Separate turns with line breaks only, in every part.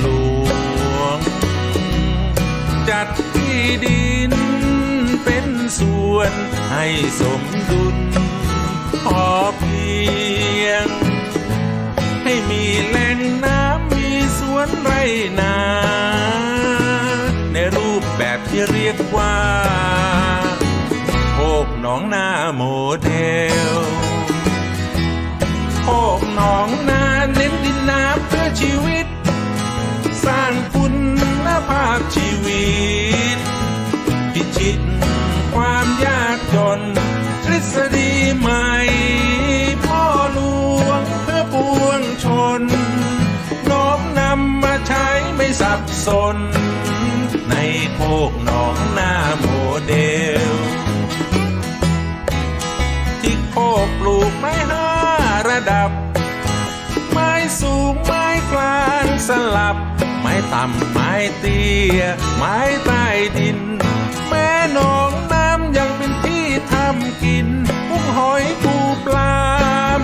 หลวง จัดที่ดินเป็นส่วนให้สมดุล พอเพียง ให้มีแหล่งน้ำมีสวนไรนา ในรูปแบบที่เรียกว่าโคกหนองนาโมเดล สับสน ในโคกหนองนาโมเดล ที่โคกปลูกไม้ห้าระดับ ไม้สูงไม้กลางสลับ ไม้ต่ำไม้เตี้ย ไม้ใต้ดิน แม่หนองน้ำยังเป็นที่ทำกินกุ้งหอยปูปลา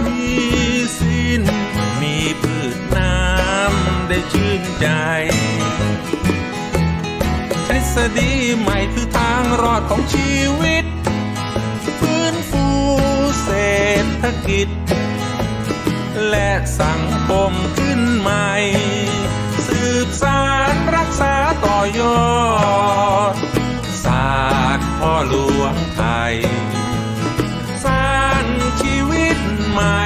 มีสิ้น มีพืชน้ำได้ชื่นใจ ทฤษฎีใหม่คือทางรอดของชีวิต ฟื้นฟูเศรษฐกิจ และสังคมขึ้นใหม่ สืบสารรักษาต่อยอด ศาสตร์พ่อหลวงไทย สร้างชีวิตใหม่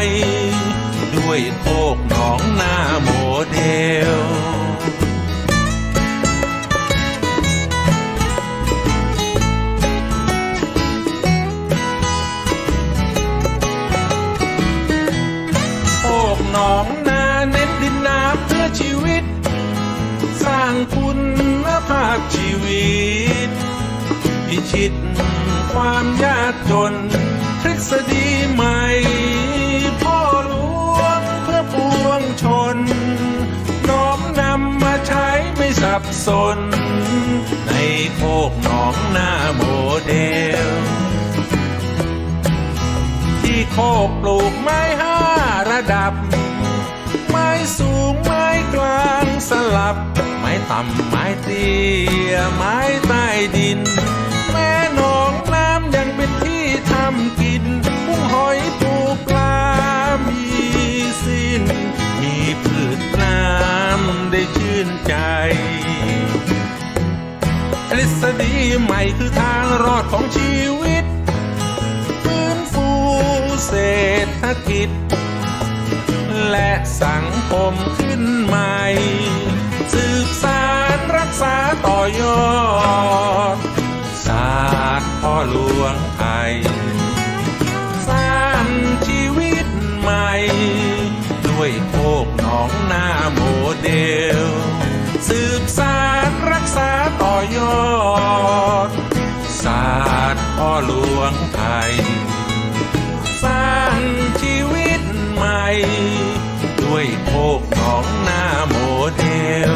ด้วย องนาเน้นดินน้ำเพื่อชีวิต สร้างคุณภาพชีวิต พิชิตความยากจนทฤษฎีใหม่ พ่อหลวงเพื่อปวงชน น้อมนำมาใช้ไม่สับสน ในโคกหนองนาโมเดล ที่โคกปลูกไม้ห้าระดับ ต่ำไม้เตี้ยไม้ใต้ดิน แม่หนองน้ำยังเป็นที่ทำกินกุ้งหอยปูปลา มีสิ้น มีพืชน้ำได้ชื่นใจทฤษฎีใหม่คือทางรอดของชีวิตฟื้นฟูเศรษฐกิจ และสังคมขึ้นใหม่ สืบสารรักษาต่อยอดศาสตร์พ่อหลวงไทยสร้างชีวิตใหม่ ด้วยโคกหนองนาโมเดล สืบสารรักษาต่อยอดศาสตร์พ่อหลวงไทย กหองนาโมเดล